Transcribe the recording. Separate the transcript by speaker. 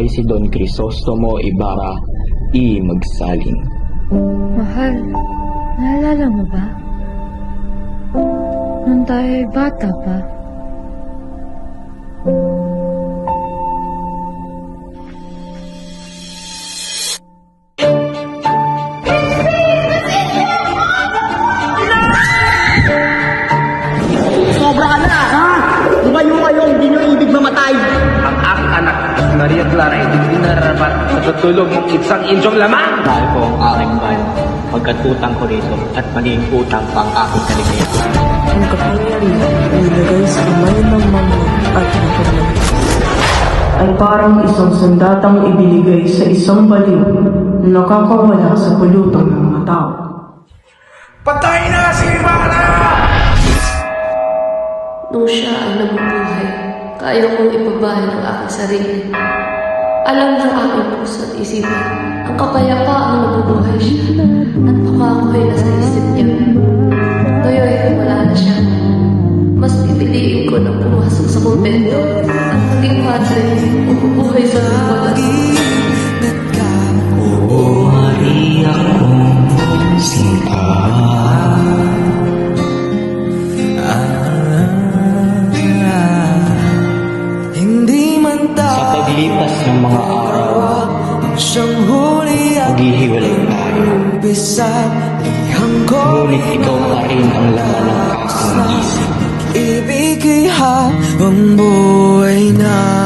Speaker 1: ay si Don Crisostomo Ibarra I. Magsaling.
Speaker 2: Mahal, naalala mo ba? Nung tayo ay bata pa.
Speaker 3: Sobra ka na, ha? Lumayo kayo, hindi nyo ibig mamatay.
Speaker 4: Maria Clara, ay hindi nararapat sa tutulog ng isang insyong lamang.
Speaker 5: Mahal ko ang aking bayan, pagkatutang ko rito at maging utang pang aking kaligayahan.
Speaker 6: ang kapangyarihan na ilagay sa kamay ng mga at nakamay. Ay parang isang sandatang ibinigay sa isang baliw na nakakawala sa pulutang ng mga tao.
Speaker 4: Patay na si Ibarra!
Speaker 7: Nung siya ay nabubuhay, kaya kong ipabahay ang aking sarili. Alam ng aking puso at isipan, ang kapayapaan nabubuhay siya at pangako ay nasa isip niya. Ngayon, wala na siya. Mas pipiliin ko na pumasok sa kumbento at maging padre o bubuhay sa liwalas.
Speaker 1: Ng mga araw, maghihiwalay tayo. Ngunit ikaw pa rin ang laman ng aking isip.
Speaker 8: Ibig ay habang buhay na